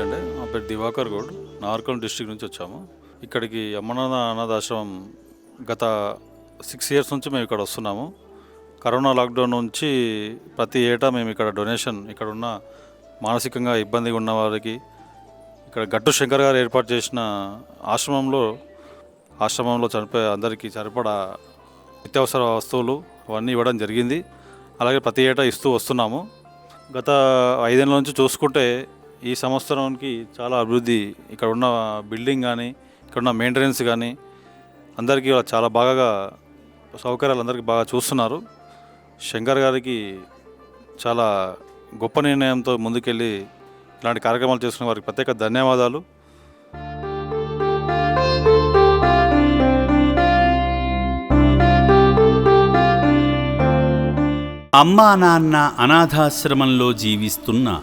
అండి. మా పేరు దివాకర్ గౌడ్. నార్కల్ డిస్ట్రిక్ట్ నుంచి వచ్చాము. ఇక్కడికి అమ్మనాథ అనాథాశ్రమం గత సిక్స్ ఇయర్స్ నుంచి మేము ఇక్కడ వస్తున్నాము. కరోనా లాక్డౌన్ నుంచి ప్రతి ఏటా మేము ఇక్కడ డొనేషన్ ఇక్కడ ఉన్న మానసికంగా ఇబ్బందిగా ఉన్న వారికి ఇక్కడ గట్టు శంకర్ గారు ఏర్పాటు చేసిన ఆశ్రమంలో ఆశ్రమంలో చనిపోయే అందరికీ సరిపడా నిత్యావసర వస్తువులు అవన్నీ ఇవ్వడం జరిగింది. అలాగే ప్రతి ఏటా ఇస్తూ వస్తున్నాము. గత ఐదేళ్ళ నుంచి చూసుకుంటే ఈ సంవత్సరానికి చాలా అభివృద్ధి. ఇక్కడ ఉన్న బిల్డింగ్ కానీ ఇక్కడ ఉన్న మెయింటెనెన్స్ కానీ అందరికీ చాలా బాగా సౌకర్యాలు అందరికీ బాగా చూస్తున్నారు. శంకర్ గారికి చాలా గొప్ప నిర్ణయంతో ముందుకెళ్ళి ఇలాంటి కార్యక్రమాలు చేసుకునే వారికి ప్రత్యేక ధన్యవాదాలు. అమ్మా నాన్న అనాథాశ్రమంలో జీవిస్తున్న